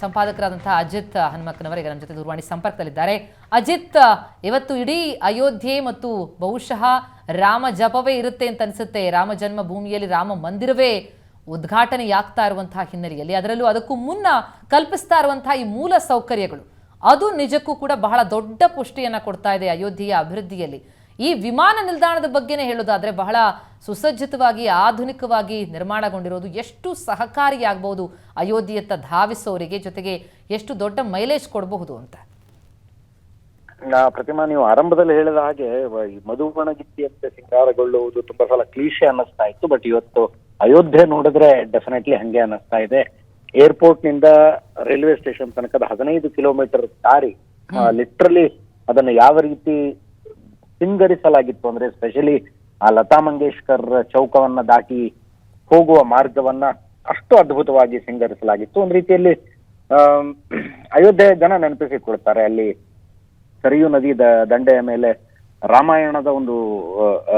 ಸಂಪಾದಕರಾದಂತಹ ಅಜಿತ್ ಹನುಮಕ್ಕನವರ ಈಗ ನಮ್ಮ ಜೊತೆ ದೂರವಾಣಿ ಸಂಪರ್ಕದಲ್ಲಿದ್ದಾರೆ. ಅಜಿತ್, ಇವತ್ತು ಇಡೀ ಅಯೋಧ್ಯೆ ಮತ್ತು ಬಹುಶಃ ರಾಮ ಜಪವೇ ಇರುತ್ತೆ ಅಂತ ಅನಿಸುತ್ತೆ. ರಾಮ ಜನ್ಮ ಭೂಮಿಯಲ್ಲಿ ರಾಮ ಮಂದಿರವೇ ಉದ್ಘಾಟನೆಯಾಗ್ತಾ ಇರುವಂತಹ ಹಿನ್ನೆಲೆಯಲ್ಲಿ. ಅದರಲ್ಲೂ ಅದಕ್ಕೂ ಮುನ್ನ ಕಲ್ಪಿಸ್ತಾ ಇರುವಂತಹ ಈ ಮೂಲ ಸೌಕರ್ಯಗಳು. ಅದು ನಿಜಕ್ಕೂ ಕೂಡ ಬಹಳ ದೊಡ್ಡ ಪುಷ್ಟಿಯನ್ನು ಕೊಡ್ತಾ ಇದೆ ಅಯೋಧ್ಯೆಯ ಅಭಿವೃದ್ಧಿಯಲ್ಲಿ. ಈ ವಿಮಾನ ನಿಲ್ದಾಣದ ಬಗ್ಗೆನೇ ಹೇಳೋದಾದ್ರೆ ಬಹಳ ಸುಸಜ್ಜಿತವಾಗಿ ಆಧುನಿಕವಾಗಿ ನಿರ್ಮಾಣಗೊಂಡಿರೋದು ಎಷ್ಟು ಸಹಕಾರಿಯಾಗಬಹುದು ಅಯೋಧ್ಯೆಯತ್ತ ಧಾವಿಸೋರಿಗೆ ಜೊತೆಗೆ ಎಷ್ಟು ದೊಡ್ಡ ಮೈಲೇಜ್ ಕೊಡಬಹುದು ಅಂತ? ಪ್ರತಿಮಾ ನೀವು ಆರಂಭದಲ್ಲಿ ಹೇಳಿದ ಹಾಗೆ ಮಧುಬಣಗಿತ್ತಿಯಂತೆ ಸಿಂಗಾರಗೊಳ್ಳುವುದು ತುಂಬಾ ಸಲ ಕ್ಲೀಶೆ ಅನ್ನಿಸ್ತಾ ಇತ್ತು ಬಟ್ ಇವತ್ತು ಅಯೋಧ್ಯೆ ನೋಡಿದ್ರೆ ಡೆಫಿನೆಟ್ಲಿ ಹಂಗೆ ಅನ್ನಿಸ್ತಾ ಇದೆ. ಏರ್ಪೋರ್ಟ್ನಿಂದ ರೈಲ್ವೆ ಸ್ಟೇಷನ್ ತನಕದ ಹದಿನೈದು ಕಿಲೋಮೀಟರ್ ದಾರಿ ಲಿಟ್ರಲಿ ಅದನ್ನು ಯಾವ ರೀತಿ ಸಿಂಗರಿಸಲಾಗಿತ್ತು ಅಂದ್ರೆ ಸ್ಪೆಷಲಿ ಆ ಲತಾ ಮಂಗೇಶ್ಕರ್ ಚೌಕವನ್ನ ದಾಟಿ ಹೋಗುವ ಮಾರ್ಗವನ್ನ ಅಷ್ಟು ಅದ್ಭುತವಾಗಿ ಸಿಂಗರಿಸಲಾಗಿತ್ತು. ಒಂದ್ ರೀತಿಯಲ್ಲಿ ಅಯೋಧ್ಯೆ ಜನ ನೆನಪಿಸಿಕೊಡ್ತಾರೆ ಅಲ್ಲಿ ಸರಿಯು ನದಿ ದ- ದಂಡೆಯ ಮೇಲೆ ರಾಮಾಯಣದ ಒಂದು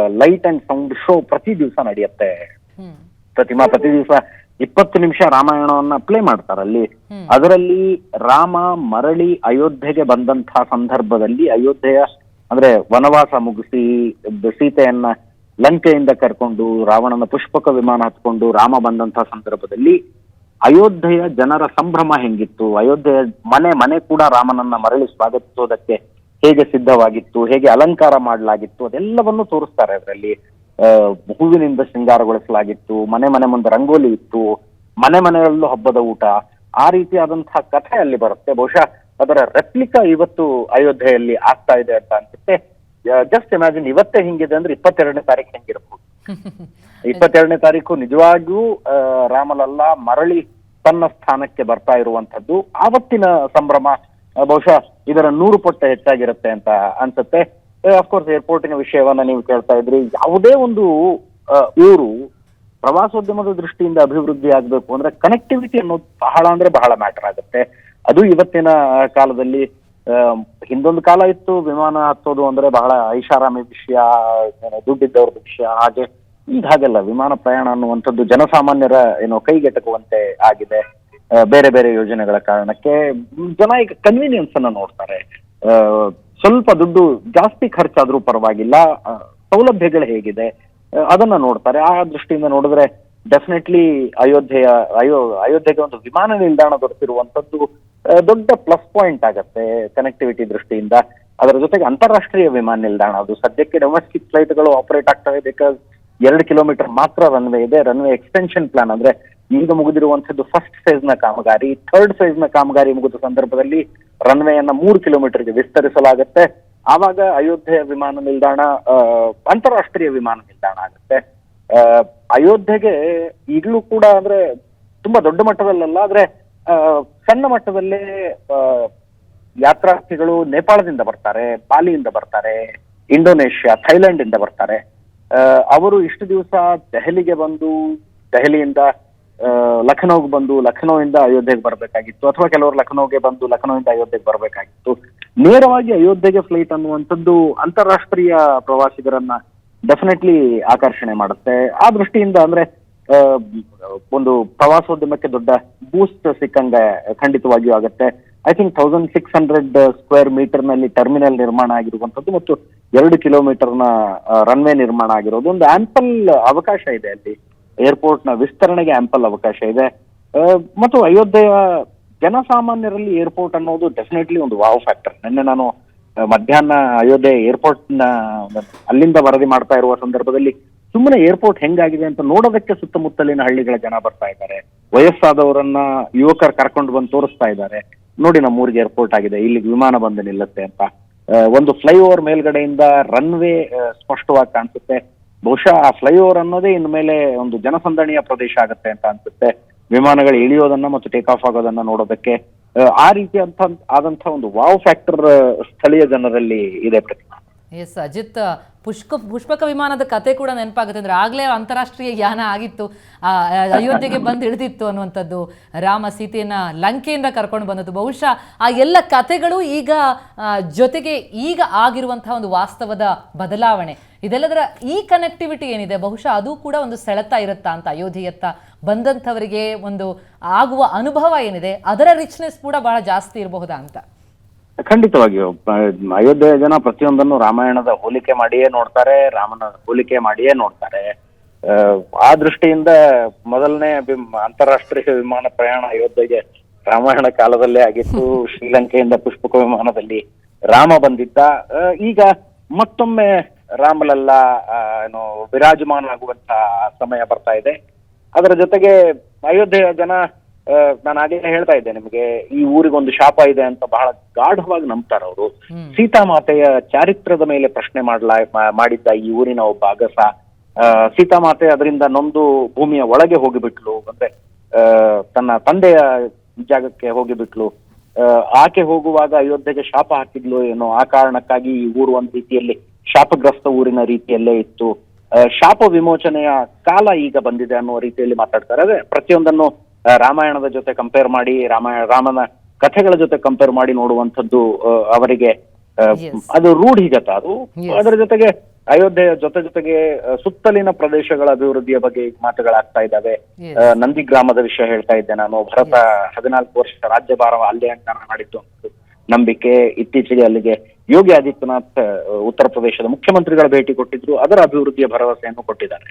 ಲೈಟ್ ಅಂಡ್ ಸೌಂಡ್ ಶೋ ಪ್ರತಿ ದಿವಸ ನಡೆಯುತ್ತೆ. ಪ್ರತಿಮಾ ಪ್ರತಿ ದಿವಸ ಇಪ್ಪತ್ತು ನಿಮಿಷ ರಾಮಾಯಣವನ್ನ ಪ್ಲೇ ಮಾಡ್ತಾರೆ. ಅಲ್ಲಿ ಅದರಲ್ಲಿ ರಾಮ ಮರಳಿ ಅಯೋಧ್ಯೆಗೆ ಬಂದಂತಹ ಸಂದರ್ಭದಲ್ಲಿ ಅಯೋಧ್ಯೆಯ ಅಂದ್ರೆ ವನವಾಸ ಮುಗಿಸಿ ಸೀತೆಯನ್ನ ಲಂಕೆಯಿಂದ ಕರ್ಕೊಂಡು, ರಾವಣನ ಪುಷ್ಪಕ ವಿಮಾನ ಹತ್ಕೊಂಡು, ರಾಮ ಬಂದಂತಹ ಸಂದರ್ಭದಲ್ಲಿ ಅಯೋಧ್ಯೆಯ ಜನರ ಸಂಭ್ರಮ ಹೆಂಗಿತ್ತು? ಅಯೋಧ್ಯೆಯ ಮನೆ ಮನೆ ಕೂಡ ರಾಮನನ್ನ ಮರಳಿ ಸ್ವಾಗತಿಸೋದಕ್ಕೆ ಹೇಗೆ ಸಿದ್ಧವಾಗಿತ್ತು? ಹೇಗೆ ಅಲಂಕಾರ ಮಾಡಲಾಗಿತ್ತು? ಅದೆಲ್ಲವನ್ನು ತೋರಿಸ್ತಾರೆ ಅದರಲ್ಲಿ. ಹೂವಿನಿಂದ ಶೃಂಗಾರಗೊಳಿಸಲಾಗಿತ್ತು, ಮನೆ ಮನೆ ಮುಂದೆ ರಂಗೋಲಿ ಇತ್ತು, ಮನೆ, ಮನೆಯಲ್ಲೂ ಹಬ್ಬದ ಊಟ. ಆ ರೀತಿಯಾದಂತಹ ಕಥೆ ಅಲ್ಲಿ ಬರುತ್ತೆ. ಬಹುಶಃ ಅದರ ರೆಪ್ಲಿಕಾ ಇವತ್ತು ಅಯೋಧ್ಯೆಯಲ್ಲಿ ಆಗ್ತಾ ಇದೆ ಅಂತ ಅನ್ಸುತ್ತೆ. ಜಸ್ಟ್ ಇಮ್ಯಾಜಿನ್ ಇವತ್ತೇ ಹಿಂಗಿದೆ ಅಂದ್ರೆ ಇಪ್ಪತ್ತೆರಡನೇ ತಾರೀಕು ಹೆಂಗಿರಬಹುದು ಇಪ್ಪತ್ತೆರಡನೇ ತಾರೀಕು ನಿಜವಾಗಿಯೂ ಆ, ರಾಮಲಲ್ಲ ಮರಳಿ ತನ್ನ ಸ್ಥಾನಕ್ಕೆ ಬರ್ತಾ ಇರುವಂತದ್ದು ಆವತ್ತಿನ ಸಂಭ್ರಮ ಬಹುಶಃ ಇದರ ನೂರು ಪಟ್ಟು ಹೆಚ್ಚಾಗಿರುತ್ತೆ ಅಂತ ಅನ್ಸುತ್ತೆ. ಅಫ್ಕೋರ್ಸ್ ಏರ್ಪೋರ್ಟಿನ ವಿಷಯವನ್ನ ನೀವು ಕೇಳ್ತಾ ಇದ್ರಿ. ಯಾವುದೇ ಒಂದು ಊರು ಪ್ರವಾಸೋದ್ಯಮದ ದೃಷ್ಟಿಯಿಂದ ಅಭಿವೃದ್ಧಿ ಆಗ್ಬೇಕು ಅಂದ್ರೆ ಕನೆಕ್ಟಿವಿಟಿ ಅನ್ನೋದು ಬಹಳ ಅಂದ್ರೆ ಬಹಳ ಮ್ಯಾಟರ್ ಆಗುತ್ತೆ. ಅದು ಇವತ್ತಿನ ಕಾಲದಲ್ಲಿ ಹಿಂದೊಂದು ಕಾಲ ಇತ್ತು. ವಿಮಾನ ಹತ್ತೋದು ಅಂದ್ರೆ ಬಹಳ ಐಷಾರಾಮಿ ವಿಷಯ ದುಡ್ಡಿದ್ದವ್ರ ವಿಷಯ, ಹಾಗೆ ಈಗ ಹಾಗೆಲ್ಲ ವಿಮಾನ ಪ್ರಯಾಣ ಅನ್ನುವಂಥದ್ದು ಜನಸಾಮಾನ್ಯರ ಏನೋ ಕೈಗೆಟಕುವಂತೆ ಆಗಿದೆ. ಬೇರೆ ಬೇರೆ ಯೋಜನೆಗಳ ಕಾರಣಕ್ಕೆ ಜನ ಈಗ ಕನ್ವೀನಿಯನ್ಸ್ ಅನ್ನ ನೋಡ್ತಾರೆ. ಸ್ವಲ್ಪ ದುಡ್ಡು ಜಾಸ್ತಿ ಖರ್ಚಾದ್ರೂ ಪರವಾಗಿಲ್ಲ. ಸೌಲಭ್ಯಗಳು ಹೇಗಿದೆ. ಅದನ್ನ ನೋಡ್ತಾರೆ. ಆ ದೃಷ್ಟಿಯಿಂದ ನೋಡಿದ್ರೆ ಡೆಫಿನೆಟ್ಲಿ ಅಯೋಧ್ಯೆಯ, ಅಯೋ, ಅಯೋಧ್ಯೆಗೆ ಒಂದು ವಿಮಾನ ನಿಲ್ದಾಣ ದೊರೆತಿರುವಂತದ್ದು ದೊಡ್ಡ ಪ್ಲಸ್ ಪಾಯಿಂಟ್ ಆಗತ್ತೆ ಕನೆಕ್ಟಿವಿಟಿ ದೃಷ್ಟಿಯಿಂದ. ಅದರ ಜೊತೆಗೆ ಅಂತಾರಾಷ್ಟ್ರೀಯ ವಿಮಾನ ನಿಲ್ದಾಣ. ಅದು ಸದ್ಯಕ್ಕೆ ಡೊಮೆಸ್ಟಿಕ್ ಫ್ಲೈಟ್ಗಳು ಆಪರೇಟ್ ಆಗ್ತವೆ ಬಿಕಾಸ್ ಎರಡು ಕಿಲೋಮೀಟರ್ ಮಾತ್ರ ರನ್ವೇ ಇದೆ. ರನ್ವೇ ಎಕ್ಸ್ಟೆನ್ಷನ್ ಪ್ಲಾನ್ ಅಂದ್ರೆ ಈಗ ಮುಗಿದಿರುವಂತದ್ದು ಫಸ್ಟ್ ಫೇಸ್ನ ಕಾಮಗಾರಿ. ಥರ್ಡ್ ಫೇಸ್ನ ಕಾಮಗಾರಿ ಮುಗಿದ ಸಂದರ್ಭದಲ್ಲಿ ರನ್ವೇಯನ್ನ ಮೂರು ಕಿಲೋಮೀಟರ್ಗೆ ವಿಸ್ತರಿಸಲಾಗುತ್ತೆ. ಆವಾಗ ಅಯೋಧ್ಯೆ ವಿಮಾನ ನಿಲ್ದಾಣ ಅಂತಾರಾಷ್ಟ್ರೀಯ ವಿಮಾನ ನಿಲ್ದಾಣ ಆಗುತ್ತೆ. ಅಯೋಧ್ಯೆಗೆ ಈಗಲೂ ಕೂಡ ಅಂದ್ರೆ ತುಂಬಾ ದೊಡ್ಡ ಮಟ್ಟದಲ್ಲಲ್ಲ, ಆದ್ರೆ ಸಣ್ಣ ಮಟ್ಟದಲ್ಲೇ ಯಾತ್ರಾರ್ಥಿಗಳು ನೇಪಾಳದಿಂದ ಬರ್ತಾರೆ ಬಾಲಿಯಿಂದ ಬರ್ತಾರೆ, ಇಂಡೋನೇಷ್ಯಾ ಥೈಲ್ಯಾಂಡ್ ಇಂದ ಬರ್ತಾರೆ ಅವರು ಇಷ್ಟು ದಿವಸ ದೆಹಲಿಗೆ ಬಂದು, ದೆಹಲಿಯಿಂದ ಲಖನೌಗೆ ಬಂದು, ಲಖನೌಯಿಂದ ಅಯೋಧ್ಯೆಗೆ ಬರಬೇಕಾಗಿತ್ತು, ಅಥವಾ ಕೆಲವರು ಲಖನೌಗೆ ಬಂದು, ಲಖನೌಯಿಂದ ಅಯೋಧ್ಯೆಗೆ ಬರಬೇಕಾಗಿತ್ತು. ನೇರವಾಗಿ ಅಯೋಧ್ಯೆಗೆ ಫ್ಲೈಟ್ ಅನ್ನುವಂಥದ್ದು ಅಂತಾರಾಷ್ಟ್ರೀಯ ಪ್ರವಾಸಿಗರನ್ನ ಡೆಫಿನೆಟ್ಲಿ ಆಕರ್ಷಣೆ ಮಾಡುತ್ತೆ. ಆ ದೃಷ್ಟಿಯಿಂದ ಅಂದ್ರೆ ಒಂದು ಪ್ರವಾಸೋದ್ಯಮಕ್ಕೆ ದೊಡ್ಡ ಬೂಸ್ಟ್ ಸಿಕ್ಕಂಗೆ ಖಂಡಿತವಾಗಿಯೂ ಆಗುತ್ತೆ. I think thousand six hundred square ಮೀಟರ್ನಲ್ಲಿ terminal ನಿರ್ಮಾಣ ಆಗಿರುವಂತದ್ದು ಮತ್ತು ಎರಡು ಕಿಲೋಮೀಟರ್ನ ರನ್ವೇ ನಿರ್ಮಾಣ ಆಗಿರೋದು. ಒಂದು ಆಂಪಲ್ ಅವಕಾಶ ಇದೆ ಅಲ್ಲಿ. ಏರ್ಪೋರ್ಟ್ನ ವಿಸ್ತರಣೆಗೆ ಆಂಪಲ್ ಅವಕಾಶ ಇದೆ. ಮತ್ತು ಅಯೋಧ್ಯೆಯ ಜನಸಾಮಾನ್ಯರಲ್ಲಿ ಏರ್ಪೋರ್ಟ್ ಅನ್ನೋದು ಡೆಫಿನೆಟ್ಲಿ ಒಂದು ವಾವ್ ಫ್ಯಾಕ್ಟರ್ ನಿನ್ನೆ ನಾನು ಮಧ್ಯಾಹ್ನ ಅಯೋಧ್ಯೆ ಏರ್ಪೋರ್ಟ್ನ, ಅಲ್ಲಿಂದ ವರದಿ ಮಾಡ್ತಾ ಇರುವ ಸಂದರ್ಭದಲ್ಲಿ ಸುಮ್ಮನೆ ಏರ್ಪೋರ್ಟ್ ಹೆಂಗಾಗಿದೆ ಅಂತ ನೋಡೋದಕ್ಕೆ ಸುತ್ತಮುತ್ತಲಿನ ಹಳ್ಳಿಗಳ ಜನ ಬರ್ತಾ ಇದ್ದಾರೆ. ವಯಸ್ಸಾದವರನ್ನ ಯುವಕರು ಕರ್ಕೊಂಡು ಬಂದು ತೋರಿಸ್ತಾ ಇದ್ದಾರೆ. ನೋಡಿ ನಮ್ಮ ಊರಿಗೆ ಏರ್ಪೋರ್ಟ್ ಆಗಿದೆ ಇಲ್ಲಿ ವಿಮಾನ ಬಂದು ನಿಲ್ಲುತ್ತೆ ಅಂತ. ಒಂದು ಫ್ಲೈಓವರ್ ಮೇಲ್ಗಡೆಯಿಂದ ರನ್ವೇ ಸ್ಪಷ್ಟವಾಗಿ ಕಾಣಿಸುತ್ತೆ. ಬಹುಶಃ ಆ ಫ್ಲೈಓವರ್ ಅನ್ನೋದೇ ಇನ್ಮೇಲೆ ಒಂದು ಜನಸಂದಣಿಯ ಪ್ರದೇಶ ಆಗುತ್ತೆ ಅಂತ ಅನ್ಸುತ್ತೆ. ವಿಮಾನಗಳು ಇಳಿಯೋದನ್ನ ಮತ್ತು ಟೇಕ್ ಆಫ್ ಆಗೋದನ್ನ ನೋಡೋದಕ್ಕೆ ಆ, ರೀತಿ ಅಂತ ಆದಂತ ಒಂದು ವಾವ್ ಫ್ಯಾಕ್ಟರ್ ಸ್ಥಳೀಯ ಜನರಲ್ಲಿ ಇದೆ ಪ್ರತಿಮಾ ಎಸ್ ಅಜಿತ್ ಪುಷ್ಕ, ಪುಷ್ಪಕ ವಿಮಾನದ ಕತೆ ಕೂಡ ನೆನಪಾಗುತ್ತೆ. ಅಂದ್ರೆ ಆಗಲೇ ಅಂತಾರಾಷ್ಟ್ರೀಯ ಯಾನ ಆಗಿತ್ತು. ಅಯೋಧ್ಯೆಗೆ ಬಂದು ಹಿಡಿದಿತ್ತು ಅನ್ನುವಂಥದ್ದು ರಾಮ ಸೀತೆಯನ್ನು ಲಂಕೆಯಿಂದ ಕರ್ಕೊಂಡು ಬಂದದ್ದು. ಬಹುಶಃ ಆ ಎಲ್ಲ ಕತೆಗಳು ಈಗ ಜೊತೆಗೆ ಈಗ ಆಗಿರುವಂತಹ ಒಂದು ವಾಸ್ತವದ ಬದಲಾವಣೆ. ಇದೆಲ್ಲದರ ಈ ಕನೆಕ್ಟಿವಿಟಿ ಏನಿದೆ? ಬಹುಶಃ ಅದು ಕೂಡ ಒಂದು ಸೆಳೆತ ಇರುತ್ತಾ ಅಂತ ಅಯೋಧ್ಯೆಯತ್ತ ಬಂದಂಥವರಿಗೆ ಒಂದು ಆಗುವ ಅನುಭವ ಏನಿದೆ? ಅದರ ರಿಚ್ನೆಸ್ ಕೂಡ ಬಹಳ ಜಾಸ್ತಿ ಇರಬಹುದಾ ಅಂತ. ಖಂಡಿತವಾಗಿಯೂ ಅಯೋಧ್ಯೆಯ ಜನ ಪ್ರತಿಯೊಂದನ್ನು ರಾಮಾಯಣದ ಹೋಲಿಕೆ ಮಾಡಿಯೇ ನೋಡ್ತಾರೆ ರಾಮನ ಹೋಲಿಕೆ ಮಾಡಿಯೇ ನೋಡ್ತಾರೆ. ಆ, ಆ ದೃಷ್ಟಿಯಿಂದ ಮೊದಲನೇ ಅಂತಾರಾಷ್ಟ್ರೀಯ ವಿಮಾನ ಪ್ರಯಾಣ ಅಯೋಧ್ಯೆಗೆ ರಾಮಾಯಣ ಕಾಲದಲ್ಲೇ ಆಗಿತ್ತು. ಶ್ರೀಲಂಕೆಯಿಂದ ಪುಷ್ಪಕ ವಿಮಾನದಲ್ಲಿ ರಾಮ ಬಂದಿದ್ದ. ಈಗ ಮತ್ತೊಮ್ಮೆ ರಾಮಲಲ್ಲ ಆ, ಏನು ವಿರಾಜಮಾನ ಆಗುವಂತಹ ಸಮಯ ಬರ್ತಾ ಇದೆ. ಅದರ ಜೊತೆಗೆ ಅಯೋಧ್ಯೆಯ ಜನ ನಾನು ಆಗಲೇ ಹೇಳ್ತಾ ಇದ್ದೆ ನಿಮಗೆ ಈ ಊರಿಗೊಂದು ಶಾಪ ಇದೆ ಅಂತ ಬಹಳ ಗಾಢವಾಗಿ ನಂಬ್ತಾರ ಅವರು. ಸೀತಾಮಾತೆಯ ಚಾರಿತ್ರದ ಮೇಲೆ ಪ್ರಶ್ನೆ ಮಾಡ್ಲಾ ಮಾಡಿದ್ದ ಈ ಊರಿನ ಒಬ್ಬ ಅಗಸ ಆ, ಸೀತಾಮಾತೆ ಅದರಿಂದ ನೊಂದು ಭೂಮಿಯ ಒಳಗೆ ಹೋಗಿಬಿಟ್ಲು ಅಂದ್ರೆ ಆ, ತನ್ನ ತಂದೆಯ ಜಾಗಕ್ಕೆ ಹೋಗಿಬಿಟ್ಲು. ಆಕೆ ಹೋಗುವಾಗ ಅಯೋಧ್ಯೆಗೆ ಶಾಪ ಹಾಕಿದ್ಲು ಏನೋ ಆ ಕಾರಣಕ್ಕಾಗಿ ಈ ಊರು ಒಂದ್ ರೀತಿಯಲ್ಲಿ ಶಾಪಗ್ರಸ್ತ ಊರಿನ ರೀತಿಯಲ್ಲೇ ಇತ್ತು. ಶಾಪ ವಿಮೋಚನೆಯ ಕಾಲ ಈಗ ಬಂದಿದೆ ಅನ್ನುವ ರೀತಿಯಲ್ಲಿ ಮಾತಾಡ್ತಾರೆ. ಅದೇ ಪ್ರತಿಯೊಂದನ್ನು ರಾಮಾಯಣದ ಜೊತೆ ಕಂಪೇರ್ ಮಾಡಿ ರಾಮಾಯಣ ರಾಮನ ಕಥೆಗಳ ಜೊತೆ ಕಂಪೇರ್ ಮಾಡಿ ನೋಡುವಂಥದ್ದು ಅವರಿಗೆ ಅದು ರೂಢಿಗತ ಅದು ಅದರ ಜೊತೆಗೆ ಅಯೋಧ್ಯೆಯ ಜೊತೆ ಜೊತೆಗೆ ಸುತ್ತಲಿನ ಪ್ರದೇಶಗಳ ಅಭಿವೃದ್ಧಿಯ ಬಗ್ಗೆ ಮಾತುಗಳಾಗ್ತಾ ಇದ್ದಾವೆ. ನಂದಿ ಗ್ರಾಮದ ವಿಷಯ ಹೇಳ್ತಾ ಇದ್ದೆ ನಾನು. ಭರತ ಹದಿನಾಲ್ಕು ವರ್ಷ ರಾಜ್ಯಭಾರ ಅಲ್ಲೇ ಅಂತ ಮಾಡಿದ್ದು ನಂಬಿಕೆ. ಇತ್ತೀಚೆಗೆ ಅಲ್ಲಿಗೆ ಯೋಗಿ ಆದಿತ್ಯನಾಥ್ ಉತ್ತರ ಪ್ರದೇಶದ ಮುಖ್ಯಮಂತ್ರಿಗಳ ಭೇಟಿ ಕೊಟ್ಟಿದ್ರು. ಅದರ ಅಭಿವೃದ್ಧಿಯ ಭರವಸೆಯನ್ನು ಕೊಟ್ಟಿದ್ದಾರೆ.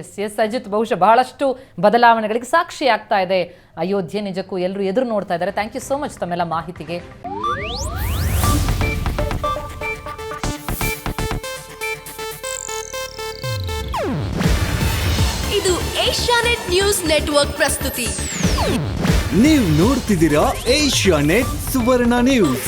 ಎಸ್ ಎಸ್ ಅಜಿತ್ ಬಹುಶಃ ಬಹಳಷ್ಟು ಬದಲಾವಣೆಗಳಿಗೆ ಸಾಕ್ಷಿ ಆಗ್ತಾ ಇದೆ. ಅಯೋಧ್ಯೆ ನಿಜಕ್ಕೂ ಎಲ್ಲರೂ ಎದುರು ನೋಡ್ತಾ ಇದ್ದಾರೆ. ಥ್ಯಾಂಕ್ ಯು ಸೋ ಮಚ್ ತಮ್ಮೆಲ್ಲ ಮಾಹಿತಿಗೆ. ಇದು ಏಷ್ಯಾನೆಟ್ ನ್ಯೂಸ್ ನೆಟ್ವರ್ಕ್ ಪ್ರಸ್ತುತಿ. ನೀವು ನೋಡ್ತಿದ್ದೀರಾ ಏಷ್ಯಾ ನೆಟ್ ಸುವರ್ಣ ನ್ಯೂಸ್.